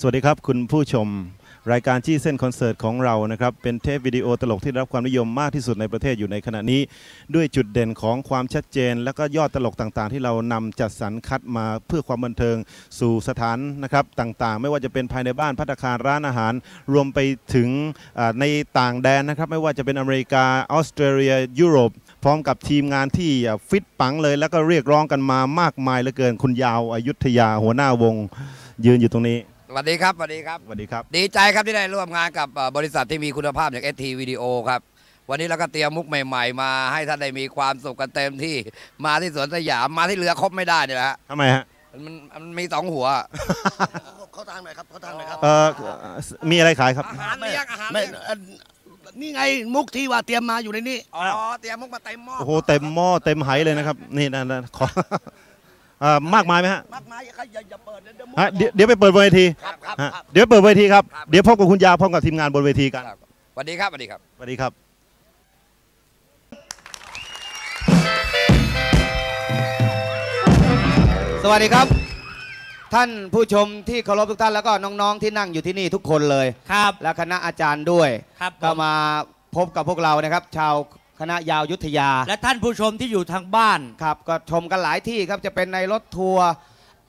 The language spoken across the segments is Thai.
สวัสดีครับ คุณผู้ชม รายการชี้เส้นคอนเสิร์ตของเรานะครับ เป็นเทปวิดีโอตลกที่ได้รับความนิยมมากที่สุดในประเทศอยู่ในขณะนี้ ด้วยจุดเด่นของความชัดเจน และก็ยอดตลกต่างๆ ที่เรานำจัดสรรคัดมาเพื่อความบันเทิงสู่สถานนะครับต่างๆ ไม่ว่าจะเป็นภายในบ้านพัตตาคารร้านอาหาร รวมไปถึงอ่าในต่างแดนนะครับไม่ว่าจะเป็นอเมริกาออสเตรเลียยุโรป พร้อมกับทีมงานที่อ่าฟิตปังเลย แล้วก็เรียกร้องกันมามากมายเหลือเกินคุณยาวอายุทยาหัวหน้าวง ยืนอยู่ตรงนี้ สวัสดีครับสวัสดีครับ สวัสดีครับ ดีใจครับที่ได้ร่วมงานกับเอ่อบริษัทที่มีคุณภาพอย่าง ST วิดีโอครับ วันนี้เราก็เตรียมมุกใหม่ ๆ มาให้ท่านได้มีความสุขกันเต็มที่มาที่สวนสยามมาที่เรือครบไม่ได้เนี่ยแหละฮะทำไมฮะ มันมันมีสองหัว เขาทางหน่อยครับเขาทางหน่อยครับเอ่อ มีอะไรขายครับ อาหารเลี้ยงอาหารไม่เลี้ยงเอ่อนี่ไงมุกที่ว่าเตรียมมาอยู่ในนี้ อ๋อเตรียมมุกมาเต็มหม้อโอ้โห เต็มหม้อเต็มไหเลยนะครับ นี่นะนะขอ เอ่อมากมายไหมฮะมากมายอย่าอย่าอย่าเปิดเดี๋ยวมุกฮะเดี๋ยวเดี๋ยวไปเปิดบนเวทีครับครับฮะครับ เดี๋ยวเปิดเวทีครับเดี๋ยวพบกับคุณยาวพร้อมกับทีมงานบนเวทีกันครับสวัสดีครับสวัสดีครับ สวัสดีครับ สวัสดีครับ ท่านผู้ชมที่เคารพทุกท่านแล้วก็น้องๆที่นั่งอยู่ที่นี่ทุกคนเลย ครับ และคณะอาจารย์ด้วย ครับก็ผมมาพบกับพวกเรานะครับ ชาว คณะยาวยุทธยา และท่านผู้ชมที่อยู่ทางบ้าน ครับก็ชมกันหลายที่ครับจะเป็นในรถทัวร์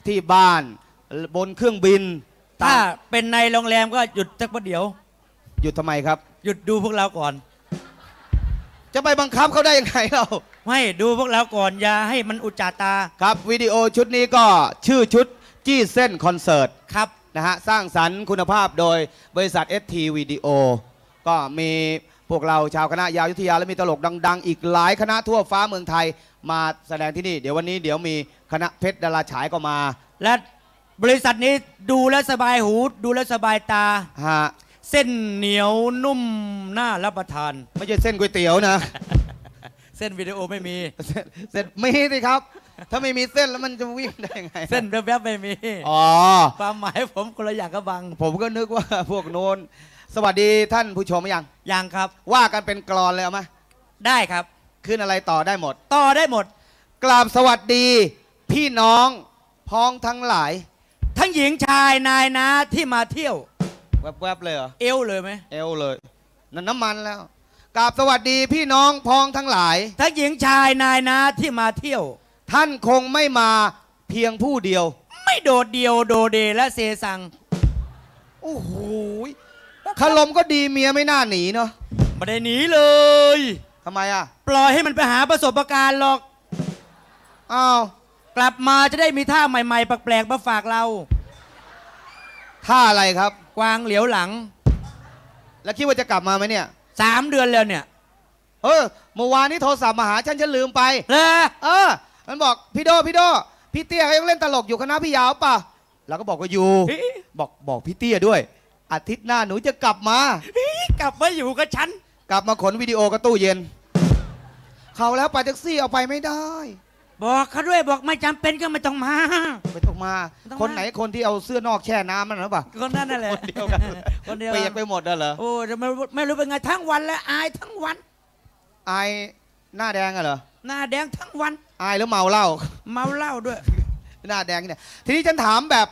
ที่บ้านบนเครื่องบินถ้าตามเป็นในโรงแรมก็หยุดสักประเดี๋ยว หยุดทำไมครับ หยุดดูพวกเราก่อน จะไปบังคับเขาได้ยังไงเราไม่ดูพวกเราก่อนอย่าให้มันอุจจาตาครับวิดีโอชุดนี้ก็ชื่อชุดจี้เส้นคอนเสิร์ตครับนะฮะสร้างสรรค์คุณภาพโดยบริษัท ST วิดีโอก็มี พวกเราชาวคณะยาวยุทธยาและมีตลกดัง ๆ อีกหลายคณะทั่วฟ้าเมืองไทยมาแสดงที่นี่ เดี๋ยววันนี้เดี๋ยวมีคณะเพชรดาราฉายก็มา และบริษัทนี้ดูแลวสบายหูดูแลวสบายตา ฮะ เส้นเหนียวนุ่มน่ารับประทาน ไม่ใช่เส้นก๋วยเตี๋ยวนะ เส้นวิดีโอไม่มี เส้นเส้นมีสิครับ ถ้าไม่มีเส้นแล้วมันจะวิ่งได้ยังไงเส้นแวบๆไม่มี อ๋อ ความหมายผมคนละอย่างกับบังผมก็นึกว่าพวกโน้น สวัสดีท่านผู้ชมหรือยังอย่างครับ ว่ากันเป็นกรอนเลยเอาไหมได้ครับ ขึ้นอะไรต่อได้หมด ต่อได้หมด กราบสวัสดี พี่น้องพ้องทั้งหลาย ทั้งหญิงชายนายนะที่มาเที่ยว แวบๆเลยเหรอ เอวเลยไหมเอวเลยนั่นน้ำมันแล้ว กราบสวัสดีพี่น้องพ้องทั้งหลาย ทั้งหญิงชายนายนะที่มาเที่ยว ท่านคงไม่มาเพียงผู้เดียว ไม่โดดเดียวโดเดและเซซัง โอ้โหย คารมก็ดีเมียไม่น่าหนีเนาะไม่ได้หนีเลย ทำไมอะ ปล่อยให้มันไปหาประสบการณ์หรอก อ้าวกลับมาจะได้มีท่าใหม่ๆแปลกๆมาฝากเรา ท่าอะไรครับ กวางเหลียวหลังแล้วคิดว่าจะกลับมาไหมเนี่ย สามเดือนแล้วเนี่ยเออเมื่อวานนี้โทรศัพท์มาหาฉันฉันลืมไป เลอเออ มันบอกพี่โดพี่โดพี่เตี้ยเขายังเล่นตลกอยู่คณะพี่ยาวป่ะเราก็บอกว่าอยู่ บอกบอกพี่เตี้ยด้วย อาทิตย์หน้าหนูจะกลับมา กลับมาอยู่กับฉัน กลับมาขนวิดีโอกับตู้เย็น เขาแล้วไปแท็กซี่เอาไปไม่ได้ บอกเขาด้วยบอกไม่จำเป็นก็ไม่ต้องมา ไม่ต้องมา ไม่ต้องมา คนไหนคนที่เอาเสื้อนอกแช่น้ำมันหรือเปล่าคนนั้นนั่นแหละคนเดียวกันคนเดียวเปียกไปหมดเลยเหรอโอ้จะไม่รู้ไม่รู้เป็นไงทั้งวันแล้วอายทั้งวัน อายหน้าแดงอะเหรอหน้าแดงทั้งวัน อายหรือเมาเหล้า เมาเหล้าด้วย หน้าแดงเนี่ย ทีนี้ฉันถามแบบ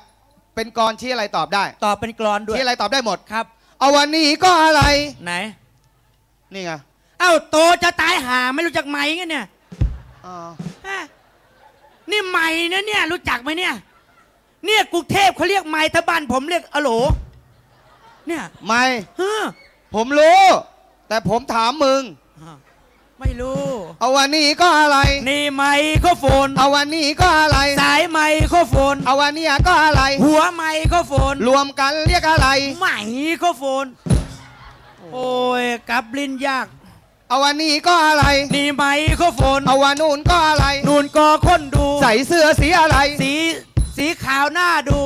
เป็นกรชี้อะไรตอบได้ ตอบเป็นกรอนด้วยชี้อะไรตอบได้หมดครับ เอาวันนี้ก็อะไร ไหน นี่ไงเอ้าโตจะตายหาไม่รู้จักไหมไงเนี่ยอ๋อฮะนี่ใหม่นะเนี่ย รู้จักไหมเนี่ย เนี่ยกรุงเทพเขาเรียกใหม่ถ้าบ้านผมเรียกอโหล เนี่ยไม่ ฮะผมรู้ แต่ผมถามมึง ไม่รู้ เอาวันนี้ก็อะไร นี่ไมโครโฟน เอาวันนี้ก็อะไร สายไมโครโฟน เอาวันนี้ก็อะไร หัวไมโครโฟน รวมกันเรียกอะไร ไมโครโฟน โอ้ยกลับลิ้นยาก เอาวันนี้ก็อะไร นี่ไมโครโฟน เอาวันนู้นก็อะไร นูนก็คนดู ใส่เสื้อสีอะไร สีสีขาวหน้าดู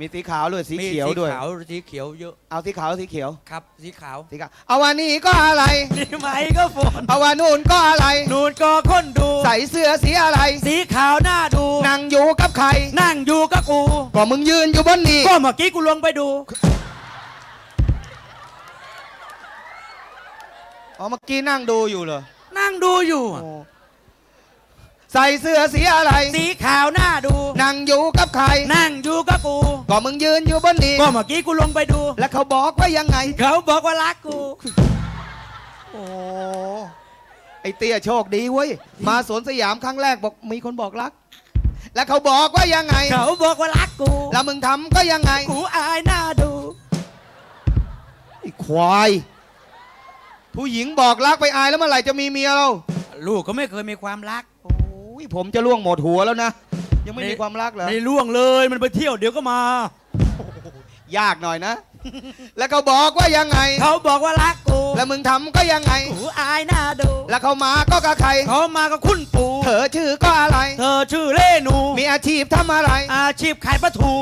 มีสีขาวด้วยสีเขียวด้วย มีสีขาวสีเขียวเยอะเอาสีขาวสีเขียวครับ สีขาวสีขาวเอาวันนี้ก็อะไรนี่ไมโครโฟนเอาวันนู้นก็อะไร นูนก็คนดู ใส่เสื้อสีอะไร สีขาวหน้าดู นั่งอยู่กับใครนั่งอยู่กับกู ก็มึงยืนอยู่บนนี้ก็เมื่อกี้กูลงไปดู อ๋อเมื่อกี้นั่งดูอยู่เหรอนั่งดูอยู่โอ้ใส่เสื้อสีอะไร สีขาวห น้าดูนั่งอยู่กับใคร นั่งอยู่กับกู ก็มึงยืนอยู่บนนี้ก็เมื่อกี้กูลงไปดู แล้วเขาบอกว่ายังไง เขาบอกว่ารักกู โอ้ ไอเตี้ยโชคดีเว้ย มาสวนสยามครั้งแรกบอกมีคนบอกรัก แล้วเขาบอกว่ายังไง เขาบอกว่ารักกู แล้วมึงทำก็ยังไงกูอายหน้าดูไอ้ควาย ผู้หญิงบอกรักไปอายแล้วเมื่อไหร่จะมีเมียเรา ลูกก็ไม่เคยมีความรัก โอ้ยผมจะล่วงหมดหัวแล้วนะ ยังไม่มีความรักเหรอในล่วงเลยมันไปเที่ยวเดี๋ยวก็มา ยากหน่อยนะ แล้วเขาบอกว่ายังไง เขาบอกว่ารักกูแล้วมึงทำก็ยังไงกูอายหน้าดูแล้วเขามาก็กับใคร เขามากับคุณปู่เธอชื่อก็อะไร เธอชื่อเล่หนู มีอาชีพทำอะไร อาชีพขายปลาทู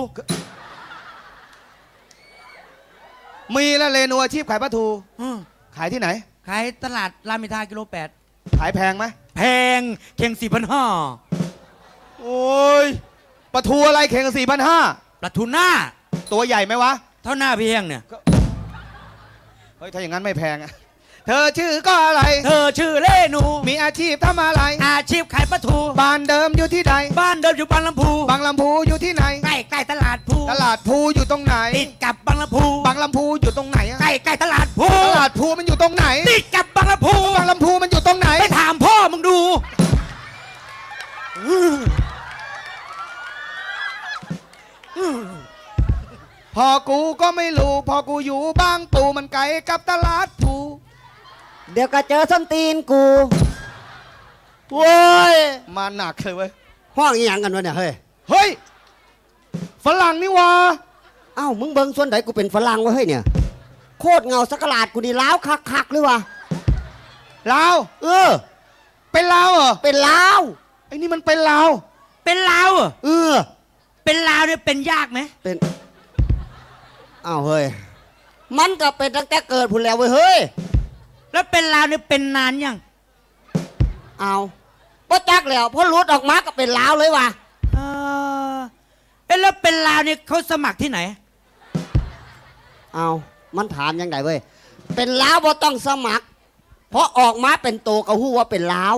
มีแล้วเรนูอาชีพขายปลาทูอืมขายที่ไหน ขายตลาดรามอินทรากิโลแปดขายแพงไหมแพงเข่งสี่พันห้า โอ้ยปลาทูอะไรเข่งสี่พันห้าปลาทูหน้า ตัวใหญ่ไหมวะ เท่าหน้าเพียงเนี่ย เฮ้ย ถ้าอย่างนั้นไม่แพงอะเธอชื่อก็อะไร เธอชื่อเล่หนู มีอาชีพทำอะไร อาชีพขายปลาทู บ้านเดิมอยู่ที่ใด บ้านเดิมอยู่บางลำพู บางลำพูอยู่ที่ไหน ใกล้ใกล้ตลาดพูตลาดพูอยู่ตรงไหน ติดกับบางลำพูบางลำพูอยู่ตรงไหนอะใกล้ใกล้ตลาดพูตลาดพูมันอยู่ตรงไหน ติดกับบางลำพูบางลำพูมันอยู่ตรงไหน ไปถามพ่อมึงดู พอกูก็ไม่รู้ พอกูอยู่บางปูมันไกลกับตลาดพูเดี๋ยวก็เจอส้นตีนกูโว้ยมาหนักเลยเว้ยห้องอีหยังกันวะเนี่ยเฮ้ยเฮ้ยฝรั่งนี่วะเอ้ามึงเบิ่งส่วนไหนกูเป็นฝรั่งวะเฮ้ยเนี่ย โคตรเงาสักกะหลาดกูนี่ล้าวคักๆเลยวะลาวเออ เป็นลาวเหรอเป็นล้าวไอ้นี่มันเป็นลาวเป็นลาวเหรอเออเป็นลาวเนี่ยเป็นยากไหมเป็น อ้าวเฮ้ย มันก็เป็นตั้งแต่เกิดพุ่นแล้วเว้ยเฮ้ย แล้วเป็นลาวเนี่ยเป็นนานยังเอาป้จักแล้วพอหลุดออกมาก็เป็นล้าวเลยวะเออเอ๊ะแล้วเป็นลาวเนี่ยเขาสมัครที่ไหน เอามันถามยังไงเว้ย เป็นล้าวบ่ต้องสมัคร เพราะออกมาเป็นโตก็ฮู้ว่าเป็นล้าว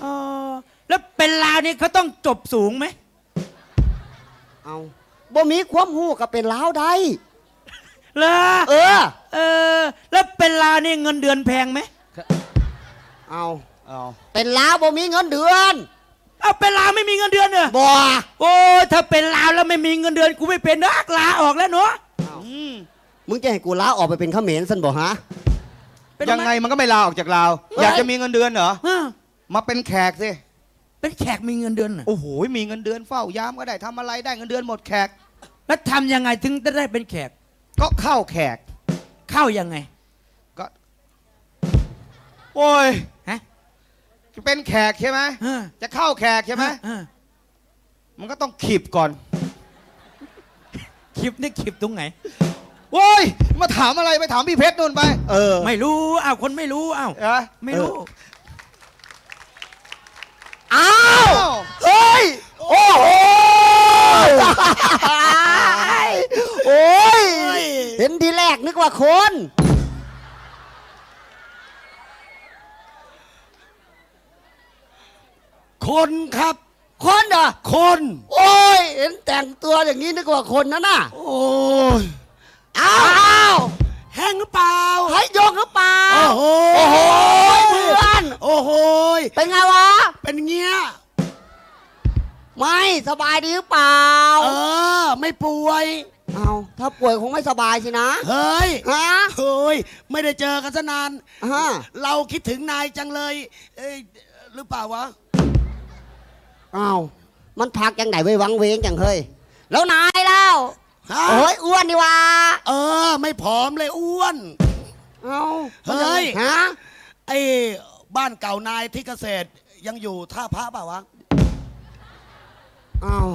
เออแล้วเป็นลาวเนี่ยเขาต้องจบสูงไหม เอาบ่มีความฮู้ก็เป็นล้าวได้ เหรอเออ เออ แล้วเป็นลาวเนี่ยเงินเดือนแพงไหมเอาเอาเป็นล้าวบ่มีเงินเดือนเอาเป็นลาวไม่มีเงินเดือนเหรอบ่โอ้ยถ้าเป็นลาวแล้วไม่มีเงินเดือนกูไม่เป็นนักลาออกแล้วเนาะมึงจะให้กูลาออกไปเป็นเขมรสันบ่ฮะ เป็นยังไงมันก็ไม่ลาออกจากลาวอยากจะมีเงินเดือนเหรอ ฮะมาเป็นแขกสิ เป็นแขกมีเงินเดือนเหรอโอ้โห มีเงินเดือนเฝ้ายามก็ได้ทำอะไรได้เงินเดือนหมดแขก แล้วทำยังไงถึงจะได้เป็นแขก ก็เข้าแขก เข้ายังไง โอ้ยฮะ จะเป็นแขกใช่ไหมเออจะเข้าแขกใช่ไหมเออมันก็ต้องขีบก่อนคลิปนี่คลิปตรงไหน โอ้ยมาถามอะไรไปถามพี่เพชรนู่นไป เออไม่รู้อ้าวคนไม่รู้อ้าวเอ้ยไม่รู้ อ้าอ้าววเฮ้ย โอ้โหโอ้ย เห็นทีแรกนึก ว่าคน คนครับ คนเหรอคน โอ้ย เห็นแต่งตัวอย่างนี้นึกว่าคนนะน่ะโอ้ยอ้าวแห้งหรือเปล่า ให้ยกหรือเปล่าโอ้โห โอ้โหเพื่อนโอ้โหเป็นไงวะ เป็นเงี้ย ไม่สบายดีหรือเปล่า เออ ไม่ป่วย เอาถ้าป่วยคงไม่สบายสินะ เฮ้ยฮะ เฮ้ย ไม่ได้เจอกันซะนานฮะ เราคิดถึงนายจังเลย เอ้ยหรือเปล่าวะอ้าวมันทักยังไหนไว้วังเวงจังเฮ้ย แล้วนายแล้วฮะ โอ้ยอ้วนดีว่าเออ ไม่ผอมเลยอ้วน เอาเฮ้ย ฮะ ไอ้บ้านเก่านายที่เกษตรยังอยู่ท่าพระเปล่าวะอ้าว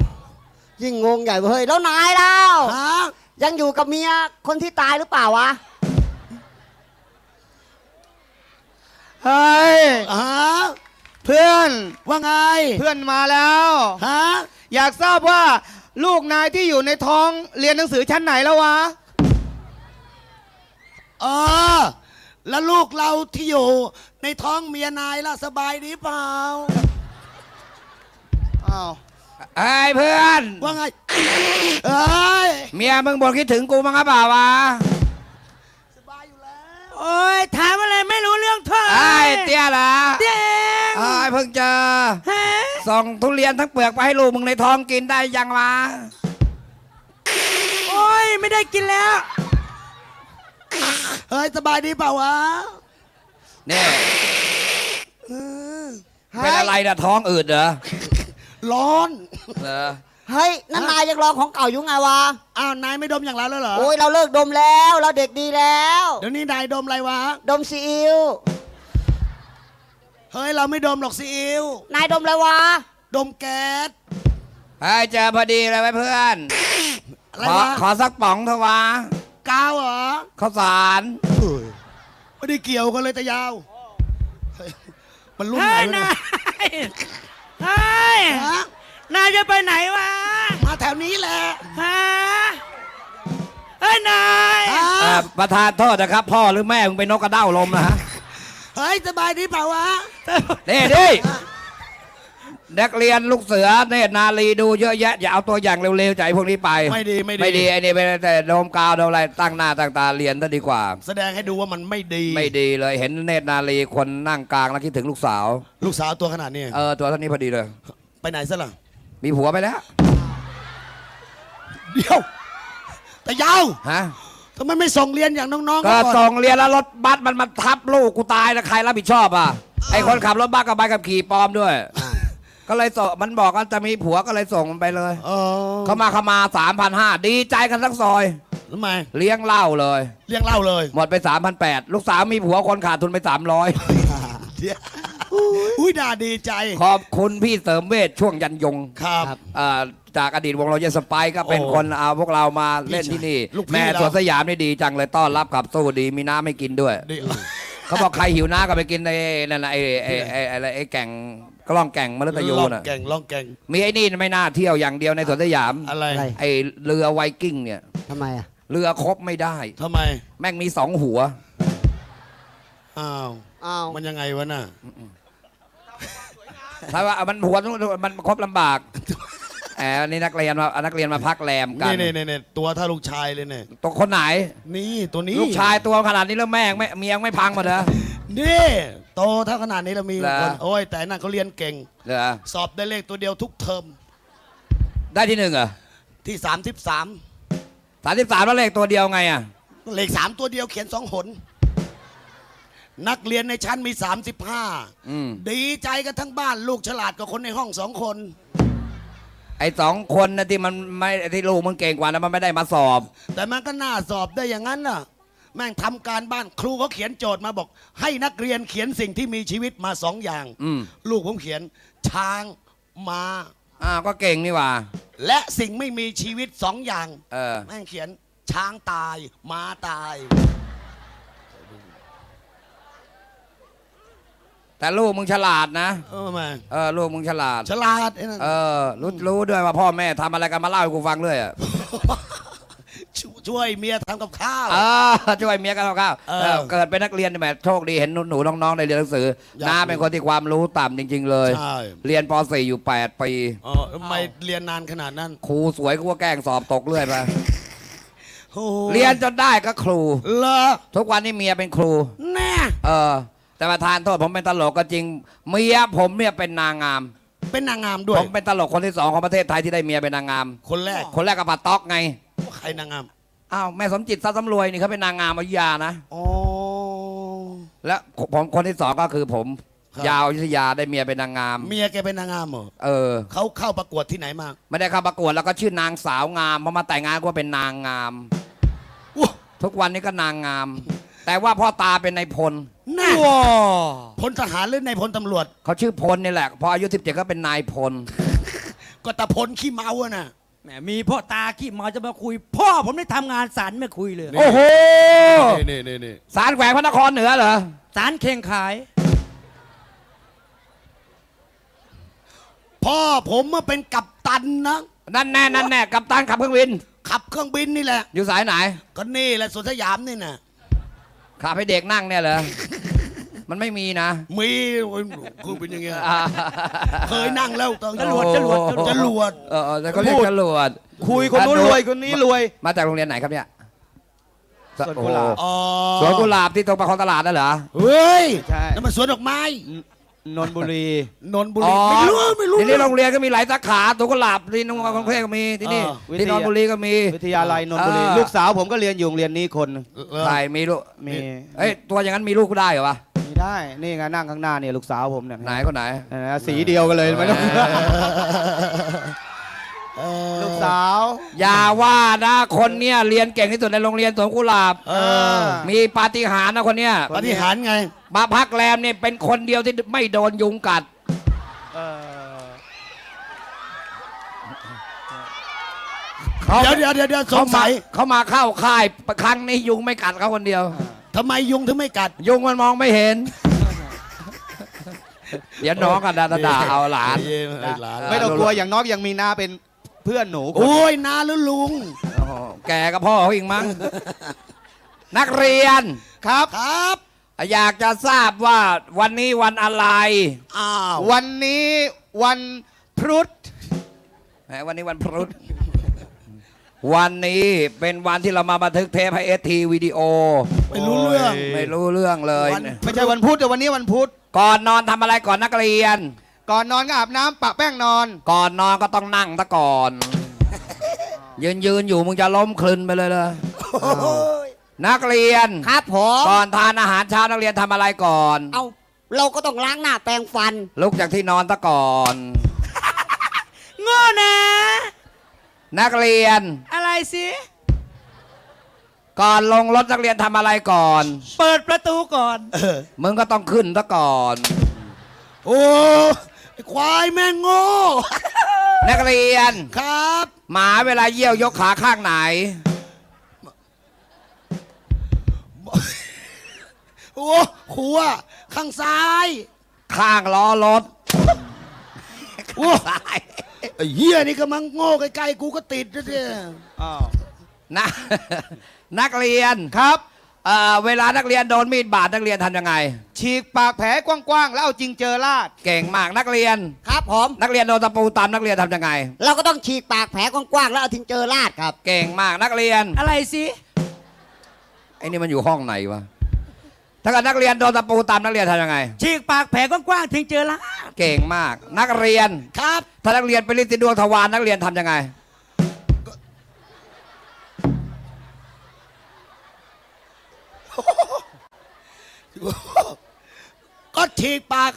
ยิ่งงงใหญ่เว้ยแล้วนายแล้วฮะยังอยู่กับเมียคนที่ตายหรือเปล่าวะเฮ้ยฮะเพื่อนว่าไง เพื่อนมาแล้วฮะอยากทราบว่าลูกนายที่อยู่ในท้องเรียนหนังสือชั้นไหนแล้ววะเออแล้วลูกเราที่อยู่ในท้องเมียนายล่ะสบายดีเปล่าอ้าว ไอ้ยเพื่อน ว่าไงเอ้ยเมียมึงบ่นคิดถึงกูมั้งหรือเปล่าวะโอ้ยถามอะไรไม่รู้เรื่องเท่าไหร่ไอ้เตี้ยเหรอเตี้ยเองไอ้เพิ่งเจอฮะส่งทุเรียนทั้งเปลือกไปให้ลูกมึงในท้องกินได้ยังวะโอ้ยไม่ได้กินแล้วเฮ้ยสบายดีเปล่าวะนี่เป็นอะไรนะท้องอืดเหรอ ร้อนเหรอเฮ้ยนั่นนายยังรองของเก่าอยู่ไงวะ อ้าวนายไม่ดมอย่างเราแล้วเหรอ โอ้ยเราเลิกดมแล้วเราเด็กดีแล้ว เดี๋ยวนี้นายดมอะไรวะ ดมซีอิ๊ว เฮ้ยเราไม่ดมหรอกซีอิ๊วนายดมอะไรวะ ดมแก๊สไอ้เจอพอดีเลยไว้เพื่อน อะไรขอวะขอสักป๋องเถอะวะกาวเหรอข้าวสารไม่ได้เกี่ยวกันเลยแต่ยาวเฮ้ยมันรุ่นเฮ้ไหนยวะนาเนี่ยย เฮ้ยฮะนายจะไปไหนวะมาแถวนี้แหละฮะเฮ้ยนายฮะเอ่อประธานโทษนะครับ พ่อหรือแม่มึงเป็นนกกระเด้าลมนะฮะเฮ้ยสบายดีเปล่าวะนี่ดิ นักเรียนลูกเสือเนตรนาลีดูเยอะแยะอย่าเอาตัวอย่างเร็วๆใจพวกนี้ไปไม่ดีไม่ดี ไม่ดีไอ้นี่เป็นแต่โดมกาวโดมอะไรตั้งหน้าตั้งตาเรียนซะดีกว่า แสดงให้ดูว่ามันไม่ดีไม่ดีเลยเห็นเนตรนาลีคนนั่งกลางแล้วคิดถึงลูกสาวลูกสาวตัวขนาดนี้ เออตัวเท่านี้พอดีเลย ไปไหนซะล่ะ มีผัวไปแล้วเดี๋ยว แต่ยาวฮะทำไมไม่ส่งเรียนอย่างน้องๆก็เขาก่อนส่งเรียนแล้วรถบัสมันมาทับลูกกูตายแล้วใครรับผิดชอบอะไอคนขับรถบัสกับใบขับขี่ปลอมด้วย ก็เลยส่งมันบอกว่าจะมีผัวก็เลยส่งมันไปเลยเออเขามาเขามาสามพันห้าดีใจกันทั้งซอย ทำไมเลี้ยงเหล้าเลยเลี้ยงเหล่าเลยหมดไปสามพันแปดลูกสาวมีผัวคนขาดทุนไปสามร้อยเดี๋ยวอุ้ยน่าดีใจขอบคุณพี่เสริมเวชช่วงยันยงครับ อ่าจากอดีตวงเราเยนสไปร์ก็เป็นโอ้คนเอาพวกเรามาเล่นที่นี่ ลูกพี่แม่เรา สวนสยามนี่ดีจังเลยต้อนรับขับสู้ดีมีน้ำให้กินด้วย ดี เขาบอกใครหิวน้ำก็ไปกินในนั่นน่ะไอ้ไอ้ไอ้ไอ้อะไรไอ้แก่งกล้องแก่งมฤตยูล่องน่ะแก่งล่องแก่งมีไอ้นี่ไม่น่าเที่ยวอย่างเดียวในสวนสยาม อะไรอะไร ไอ้เรือไวกิ้งเนี่ยทำไมอะ เรือครบไม่ได้ ทำไมแม่งมีสองหัว อ้าวอ้าวมันยังไงวะน่ะถ้าว่ามันหัวมันครบลำบาก แอบนี่นักเรียนมานักเรียนมาพักแรมกันนี่นี่นี่ตัวถ้าลูกชายเลยเนี่ยตัวคนไหน นี่ตัวนี้ลูกชายตัวขนาดนี้แล้วแม่งไม่เมียงไม่พังหมดเหรอ นี่โตเท่าขนาดนี้เรามีเหรอ คนโอ้ยแต่นั่นเขาเรียนเก่ง เหรอสอบได้เลขตัวเดียวทุกเทอมได้ที่หนึ่งเหรอที่ 33 สามสิบสามแล้วเลขตัวเดียวไงอะเลขสามตัวเดียวเขียนสองหน นักเรียนในชั้นมี35อืมดีใจกันทั้งบ้านลูกฉลาดกว่าคนในห้องสองคน ไอ้สองคนนะที่มันไม่ที่ลูกมึงเก่งกว่านะมันไม่ได้มาสอบ แต่มันก็น่าสอบได้อย่างนั้นน่ะ แม่งทำการบ้านครูเขาเขียนโจทย์มาบอก ให้นักเรียนเขียนสิ่งที่มีชีวิตมาสองอย่าง อืมลูกผมเขียน ช้างมาอ้าวก็เก่งนี่หว่า และสิ่งไม่มีชีวิตสองอย่าง เออ แม่งเขียนช้างตายม้าตาย แต่ลูกมึงฉลาดนะ เออแม่งเออลูกมึงฉลาด ฉลาดไอ้นั่นเออรู้รู้ด้วยว่าพ่อแม่ทำอะไรกันมาเล่าให้กูฟังเลยอะช่วยช่วยเมียทำกับข้าว เออช่วยเมียกันเอาข้าวเออเออเกิดเป็นนักเรียนนี่แหมโชคดีเห็นหนูๆน้องๆในเรียนหนังสืออยากน้าเป็นคนที่ความรู้ต่ำจริง ๆ เลย ใช่ เรียนป .4 อยู่8ปีเออทำไมเรียนนานขนาดนั้นครูสวยกูก็แกล้งสอบตกเรื่อยไปโอ้โหเรียนจนได้ก็ครู เหรอทุกวันนี้เมียเป็นครู แน่เออ แต่ประธานโทษผมเป็นตลกก็จริง เมียผมเนี่ยเป็นนางงาม เป็นนางงามด้วย ผมเป็นตลกคนที่สองของประเทศไทยที่ได้เมียเป็นนางงาม คนแรก คนแรกกับป้าต๊อกไง ใครนางงาม อ้าวแม่สมจิตทรัพย์สำรวยนี่เขาเป็นนางงามอยุธยานะอ๋อและผมคนที่สองก็คือผมครับยาวอยุธยาได้เมียเป็นนางงาม เมียแกเป็นนางงามเหรอ เออ เขาเข้าประกวดที่ไหนมาไม่ได้เข้าประกวดแล้วก็ชื่อนางสาวงามพอมาแต่งงานก็เป็นนางงามว้าทุกวันนี้ก็นางงาม แต่ว่าพ่อตาเป็นนายพลแน่พลทหารหรือในายพลตำรวจ เขาชื่อพลนี่แหละ พออายุ 17 ก็เป็นนายพล ก็ตะพลขี้เมาอะน่ะ แหมมีพ่อตาขี้เมาจะมาคุย พ่อผมได้ทำงานสารไม่คุยเลยนี่ โอ้โหนี่นี่นี่สารแขวงพระนครเหนือเหรอสารเข่งขาย พ่อผมมาเป็นกัปตันนะ นั่นแน่นั่นแน่กับตันขับเครื่องบิน ขับเครื่องบินนี่แหละ อยู่สายไหน ก็นี่แหละสวนสยามนี่น่ะ ขับให้เด็กนั่งเนี่ยเหรอ มันไม่มีนะ มีโอ้ยคือเป็นอย่างเงี้ยอ่า เคยนั่งแล้วตอนจรวดจรวดจรวดเออเออแต่เขาเรียกจรวดคุยคนนู้นรวยคนนี้รวย มาจากโรงเรียนไหนครับเนี่ยสวนกุหลาบโอ้อ๋อสวนกุหลาบที่ตรงประคองตลาดนั่นเหรอ เฮ้ยใช่ นั่นมันสวนดอกไม้ นนทบุรี นนทบุรีไม่รู้ไม่รู้ทีนี้โรงเรียนก็มีหลายสาขาตัวกุหลาบที่นุ่งกรุงเทพก็มีที่นี่เออ ที่นนทบุรีก็มี วิทยาลัยนนทบุรีเออลูกสาวผมก็เรียนอยู่โรงเรียนนี้คนหนึ่งเออใครมีลูกมี เอ้ยตัวอย่างนั้นมีลูกก็ได้เหรอวะมีได้ นี่ไงนั่งข้างหน้าเนี่ยลูกสาวผมเนี่ยไหนคนไหนนะสีเดียวกันเลยไม่ต้องเออ ลูกสาว อย่าว่านะคนเนี้ยเรียนเก่งที่สุดในโรงเรียนสวนกุหลาบเออ มีปาฏิหาริย์นะคนเนี้ยปฏิหารย์ไงมาพักแรมเนี่ยเป็นคนเดียวที่ไม่โดนยุงกัด เออเขาเดี๋ยวเดี๋ยวเดี๋ยวเดี๋ยวสงสัยเขามาเข้าค่ายครั้งนี้ยุงไม่กัดเขาคนเดียว ทำไมยุงถึงไม่กัด ยุงมันมองไม่เห็น เดี๋ยวน้องกันดาด่าเอาหลานหลาน ไม่ต้องกลัวอย่างน้อยยังมีน้าเป็นเพื่อนหนูคนโอ้ยนาหรือลุง โอ้โหแกกับพ่อเขาอีกมั้ง นักเรียนครับ ครับ อยากจะทราบว่าวันนี้วันอะไรอ้าว วันนี้วันพรุษแหมวันนี้วันพรุธวันนี้เป็นวันที่เรามาบันทึกเทปให้เอทีวิดีโอ ไม่รู้เรื่อง ไม่รู้เรื่องเลย วัน ไม่ใช่วันพุธแต่วันนี้วันพุธก่อนนอนทำอะไรก่อนนักเรียน ก่อนนอนก็อาบน้ำปะแป้งนอน ก่อนนอนก็ต้องนั่งซะก่อน ยืนยืนอยู่มึงจะล้มคลึนไปเลยเลยโอ้ยนักเรียน ครับผม ก่อนทานอาหารเช้านักเรียนทำอะไรก่อน เอาเราก็ต้องล้างหน้าแปรงฟันลุกจากที่นอนซะก่อน โง่นะ นักเรียน อะไรสิ ก่อนลงรถนักเรียนทำอะไรก่อน เปิดประตูก่อน มึงก็ต้องขึ้นซะก่อน โอ้ไอ้ ควายแม่งโง่นักเรียน ครับ หมาเวลาเยี่ยวยกขาข้างไหน โอ้ขัวข้างซ้ายข้างล้อรถโอ้ไอ้เฮียนี่ก็มังโง่ใกล้ๆกูก็ติดนะเนี่ยนะ นักเรียนครับ เอ่อเวลานักเรียนโดนมีดบาดนักเรียนทำยังไง ฉีกปากแผลกว้างๆ แล้วเอาจริงเจอลาดเก่งมากนักเรียน ครับผม นักเรียนโดนตะปูตามนักเรียนทำยังไง เราก็ต้องฉีกปากแผลกว้างๆ แล้วเอาทิ้งเจอลาดครับ เก่งมากนักเรียนอะไรสิไอ้นี่มันอยู่ห้องไหนวะถ้าเกิดนักเรียนโดนตะปูตามนักเรียนทำยังไง ฉีกปากแผลกว้างๆถึงเจอละเก่งมากนักเรียน ครับ ถ้านักเรียนไปลิ้นติดดวงทวารนักเรียนทำยังไง ก็ฉีกปาก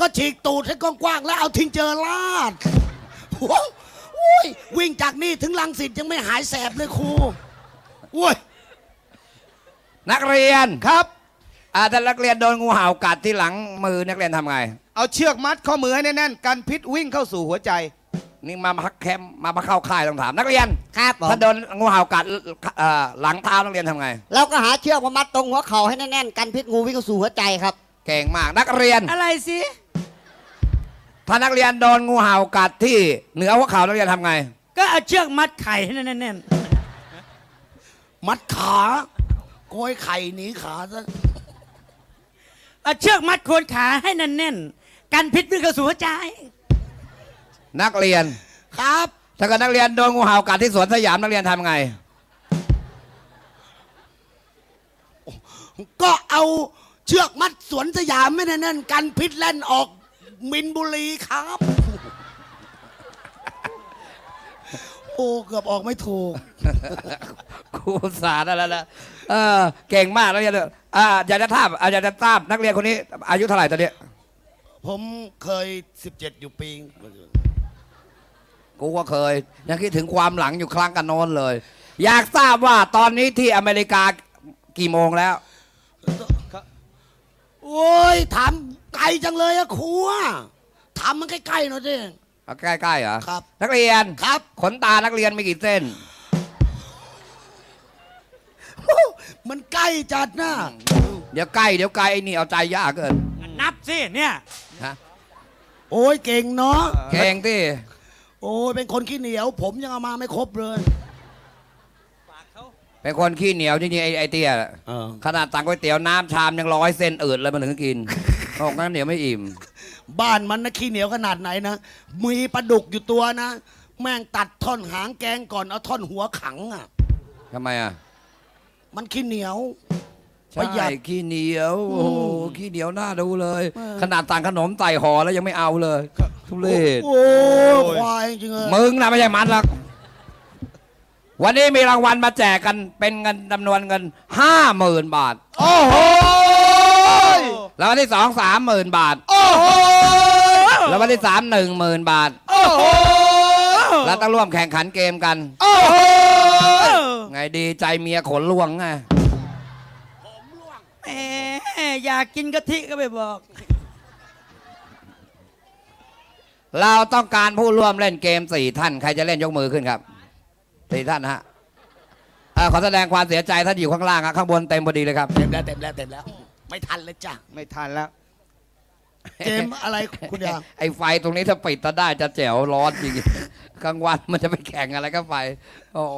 ก็ฉีกตูดให้กว้างๆแล้วเอาทิ้งเจอลาดโอ้โหโอ้ยวิ่งจากนี่ถึงลังสิตยังไม่หายแสบเลยครูโอ้ยนักเรียนครับอ่าถ้านักเรียนโดนงูเห่ากัดที่หลังมือนักเรียนทำไง เอาเชือกมัดข้อมือให้แน่นๆกันพิษวิ่งเข้าสู่หัวใจ นี่มาพักแคมป์มาพักเข้าค่ายต้องถาม นักเรียน ครับผมถ้าโดนงูเห่ากัดเอ่อหลังเท้านักเรียนทำไง เราก็หาเชือกมามัดตรงหัวเข่าให้แน่นๆกันพิษงูวิ่งเข้าสู่หัวใจครับ เก่งมากนักเรียน อะไรสิถ้านักเรียนโดนงูเห่ากัดที่เหนือหัวเข่านักเรียนทำไง ก็เอาเชือกมัดไข่ให้แน่นมัดขาโกยไข่หนีขาซะๆเอาเชือกมัดโคนขาให้แน่นๆกันพิษวิ่งเข้าสู่หัวใจ นักเรียน ครับ ถ้าเกิดนักเรียนโดนงูเห่ากัดที่สวนสยามนักเรียนทำไง ก็เอาเชือกมัดสวนสยามไม่แน่นๆกันพิษแล่นออกมินบุรีครับ โอ้เกือบออกไม่ถูกครูสานั่นแหละนะเออเก่งมากนักเรียนอ่าอยากจะทราบอ่าอยากจะทราบนักเรียนคนนี้ อายุเท่าไหร่ตอนนี้ ผมเคย 17 อยู่ปี กูก็เคย ยังคิดถึงความหลังอยู่ครั้งกันโน้นเลย อยากทราบว่าตอนนี้ที่อเมริกากี่โมงแล้ว โอ้ยถามไกลจังเลยอะครูอะถามมันใกล้ๆหน่อยดิเอาใกล้ๆเหรอครับ นักเรียนครับ ขนตานักเรียนมีกี่เส้น มันใกล้จัดนะเดี๋ยวใกล้เดี๋ยวไกลไอ้นี่เอาใจยากเกินนับสิเนี่ยฮะโอ้ยเก่งเนาะเก่งที่ โอ้ยเป็นคนขี้เหนียว ผมยังเอามาไม่ครบเลยไปเป็นคนขี้เหนียวจริงๆไอ้ไอ้เตี้ยเออ ขนาดตังก๋วยเตี๋ยวน้ำชามยังร้อยเส้นอืดเลยมันถึงกินบอกงั้นเดี๋ยวไม่อิ่ม บ้านมันนะขี้เหนียวขนาดไหนนะ มีปลาดุกอยู่ตัวนะ แม่งตัดท่อนหางแกงก่อนเอาท่อนหัวขังอะ ทำไมอะมันขี้เหนียวปใช่ระหยัดขี้เหนียว โอ้โหอืมขี้เหนียวน่าดูเลย เออ ขนาดต่างขนมไต่ห่อแล้วยังไม่เอาเลย ทุเรศ โอ้ควายจริงๆมึงนะไม่ใช่มันหรอก วันนี้มีรางวัลมาแจกกันเป็นเงินจำนวนเงินห้าหมื่นบาท โอ้โหแล้ววันที่สองสามหมื่นบาท โอ้โหแล้ววันที่สามหนึ่งหมื่นบาท โอ้โหแล้วต้องร่วมแข่งขันเกมกัน โอ้โหไงดีใจเมียขนล่วงไง แหมอยากกินกะทิก็ไปบอก เราต้องการผู้ร่วมเล่นเกมสี่ท่าน ใครจะเล่นยกมือขึ้นครับสี่ท่านนะฮะเอ่อขอแสดงความเสียใจท่านอยู่ข้างล่างอะข้างบนเต็มพอดีเลยครับ เต็มแล้วเต็มแล้วเต็มแล้ว ไม่ทันเลยจ้ะ ไม่ทันแล้ว เกมอะไรคุณยาวไอ้ไฟตรงนี้ถ้าปิดตาได้จะแจ๋วร้อนจริง กลางวันมันจะไปแข่งอะไรก็ไฟ โอ้โห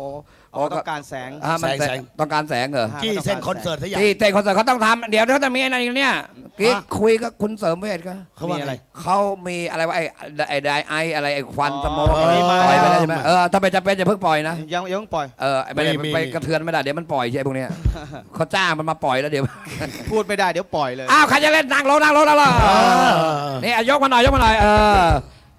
อ๋อต้องการแสง อะมันแสง ต้องการแสงเหรอ ที่เส้นคอนเสิร์ตสยาม ที่เต้นคอนเสิร์ตเขาต้องทำเดี๋ยวเขาจะมีอะไรอีกเนี่ยกิ๊กฮะคุยกับคุณเสริมเวทก็เขาว่ามีอะไรไงเขามีอะไรวะไอ้ไอ้ไดไออะไรไอ้ควันอ๋อสโมกมีมาปล่อยไปแล้วใช่ไหมเออถ้าไปจำเป็นจะเพิ่งปล่อยนะยังยังปล่อยเออไม่ได้มีมี ไปกระเทือนไม่ได้เดี๋ยวมันปล่อยใช่พวกเนี้ยเขาจ้างมันมาปล่อยแล้วเดี๋ยว พูดไม่ได้เดี๋ยวปล่อยเลย อ้าวใครจะเล่นนั่งลงนั่งลงนั่งลงเออนี่อะยกมาหน่อยยกมาหน่อยเออ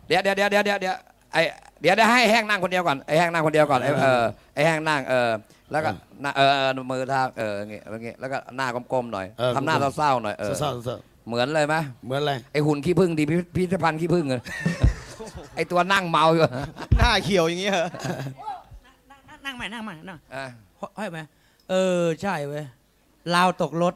เดี๋ยวเดี๋ยวเดี๋ยวเดี๋ยวเดี๋ยวเดี๋ยวไอ้ เดี๋ยวเดี๋ยวให้แห้งนั่งคนเดียวก่อนไอ้แห้งนั่งคนเดียวก่อนไอ้เออไอ้แห้งนั่งเออแล้วก็หน้าเออเออมือทางเอออย่างเงี้ยอย่างเงี้ยแล้วก็หน้ากลมๆหน่อยเออ ทำหน้าเศร้าๆหน่อยเออเศร้าๆเศร้าเหมือนเลยไหมๆเหมือนอะไรไอ้หุ่นขี้ผึ้งดีพิพิธภัณฑ์ขี้ผึ้งเลยไอ้ตัวนั่งเมาอยู่หน้าเขียวอย่างเงี้ยเหรอนั่งใหม่นั่งใหม่นั่งอะห้อยไหมเออใช่เว้ยลาวตกรถ